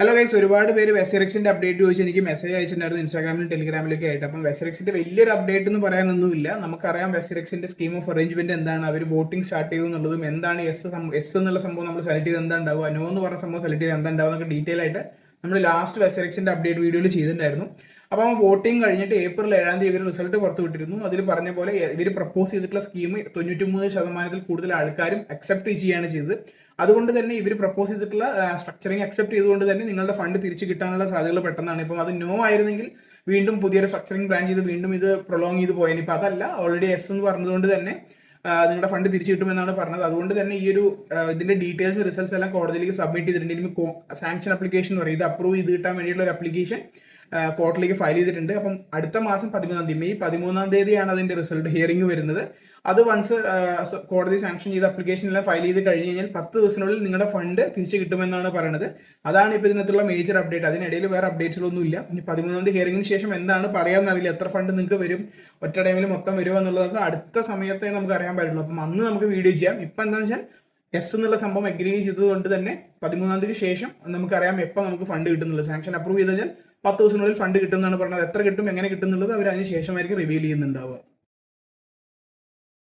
Hello guys ഒരുപാട് പേര് വെസറക്സിന്റെ update ചോദിച്ച് എനിക്ക് മെസ്സേജ് അയച്ചിട്ടുണ്ടായിരുന്നു ഇൻസ്റ്റാഗ്രാമിലും ടെലിഗ്രാമിലൊക്കെ ആയിട്ട്. അപ്പം വെസറക്സിന്റെ വലിയൊരു അപ്ഡേറ്റ് എന്ന് പറയാനൊന്നുമില്ല. നമുക്കറിയാം വെസറക്സിന്റെ സ്കീം ഓഫ് അറേഞ്ച്മെന്റ് എന്താണ് അവർ വോട്ടിംഗ് സ്റ്റാർട്ട് ചെയ്തു എന്നുള്ളതും എന്താണ് എസ് എസ് എന്നുള്ള സംഭവം നമ്മൾ സെലക്ട് ചെയ്ത് എന്താ ഉണ്ടാവുക നോ എന്ന് പറഞ്ഞ സംഭവം സെലക്ട് ചെയ്ത് എന്താ ഉണ്ടാവുക എന്നൊക്കെ ഡീറ്റെയിൽ ആയിട്ട് നമ്മൾ ലാസ്റ്റ് വെസറക്സിന്റെ അപ്ഡേറ്റ് വീഡിയോയിൽ ചെയ്തിട്ടുണ്ടായിരുന്നു. അപ്പോൾ വോട്ടിംഗ് കഴിഞ്ഞിട്ട് ഏപ്രിൽ ഏഴാം തീയതി ഇവർ റിസൾട്ട് പുറത്തു വിട്ടിരുന്നു. അതിൽ പറഞ്ഞ പോലെ ഇവർ പ്രപ്പോസ് ചെയ്തിട്ടുള്ള സ്കീം തൊണ്ണൂറ്റി മൂന്ന് ശതമാനത്തിൽ കൂടുതൽ ആൾക്കാരും അക്സെപ്റ്റ് ചെയ്യുകയാണ് ചെയ്തത്. അതുകൊണ്ട് തന്നെ ഇവർ പ്രപ്പോസ് ചെയ്തിട്ടുള്ള സ്ട്രക്ചറിങ് അക്സെപ്റ്റ് ചെയ്തുകൊണ്ട് തന്നെ നിങ്ങളുടെ ഫണ്ട് തിരിച്ചു കിട്ടാനുള്ള സാധ്യതകൾ പെട്ടെന്നാണ്. ഇപ്പം അത് നോ ആയിരുന്നെങ്കിൽ വീണ്ടും പുതിയൊരു സ്ട്രക്ചറിങ് പ്ലാൻ ചെയ്ത് വീണ്ടും ഇത് പ്രൊലോങ് ചെയ്ത് പോയാൽ ഇപ്പം അതല്ല ഓൾറെഡി എസ് എന്ന് പറഞ്ഞതുകൊണ്ട് തന്നെ നിങ്ങളുടെ ഫണ്ട് തിരിച്ചു കിട്ടുമെന്നാണ് പറഞ്ഞത്. അതുകൊണ്ട് തന്നെ ഈ ഒരു ഇതിന്റെ ഡീറ്റെയിൽസ് റിസൾട്ട്സ് എല്ലാം കോടതിയിലേക്ക് സബ്മിറ്റ് ചെയ്തിട്ടുണ്ട്. ഇനി സാങ്ഷൻ അപ്ലിക്കേഷൻ എന്ന് പറയും. ഇത് അപ്രൂവ് ചെയ്ത് കിട്ടാൻ വേണ്ടിയിട്ടുള്ള ഒരു അപ്ലിക്കേഷൻ കോർട്ടിലേക്ക് ഫയൽ ചെയ്തിട്ടുണ്ട്. അപ്പം അടുത്ത മാസം പതിമൂന്നാം തീയതി മെയ് പതിമൂന്നാം തീയതിയാണ് അതിന്റെ റിസൾട്ട് ഹിയറിംഗ് വരുന്നത്. അത് വൺസ് കോടതി സാങ്ഷൻ ചെയ്ത അപ്ലിക്കേഷൻ അപ്ലിക്കേഷനെല്ലാം ഫയൽ ചെയ്ത് കഴിഞ്ഞ് കഴിഞ്ഞാൽ പത്ത് ദിവസത്തിനുള്ളിൽ നിങ്ങളുടെ ഫണ്ട് തിരിച്ചു കിട്ടുമെന്നാണ് പറയുന്നത് അതാണ് ഇപ്പോൾ ഇതിനകത്തുള്ള മേജർ അപ്ഡേറ്റ് അതിനിടയിൽ വേറെ അപ്ഡേറ്റ്സുകളൊന്നും ഇല്ല. ഇനി പതിമൂന്നാം തീയതി ഹിയറിംഗിന് ശേഷം എന്താണ് പറയാമെന്നറിയില്ല എത്ര ഫണ്ട് നിങ്ങൾക്ക് വരും ഒറ്റ ടൈമിൽ മൊത്തം വരുമോ എന്നുള്ളതൊക്കെ അടുത്ത സമയത്തേ നമുക്ക് അറിയാൻ പറ്റുള്ളൂ. അപ്പം അന്ന് നമുക്ക് വീഡിയോ ചെയ്യാം. ഇപ്പം എന്താണെന്ന് വെച്ചാൽ എസ് എന്നുള്ള സംഭവം അഗ്രി ചെയ്തതുകൊണ്ട് തന്നെ പതിമൂന്നാം തീയതിക്ക് ശേഷം നമുക്കറിയാം എപ്പോൾ നമുക്ക് ഫണ്ട് കിട്ടുന്നുള്ളൂ. സാങ്ഷൻ അപ്രൂവ് ചെയ്ത് കഴിഞ്ഞാൽ പത്ത് ദിവസത്തിനുള്ളിൽ ഫണ്ട് കിട്ടും എന്നാണ് പറഞ്ഞത്. എത്ര കിട്ടും എങ്ങനെ കിട്ടും എന്നുള്ളത് അവർ അതിന് ശേഷമായിരിക്കും റിവീൽ ചെയ്യുന്നുണ്ടാവുക.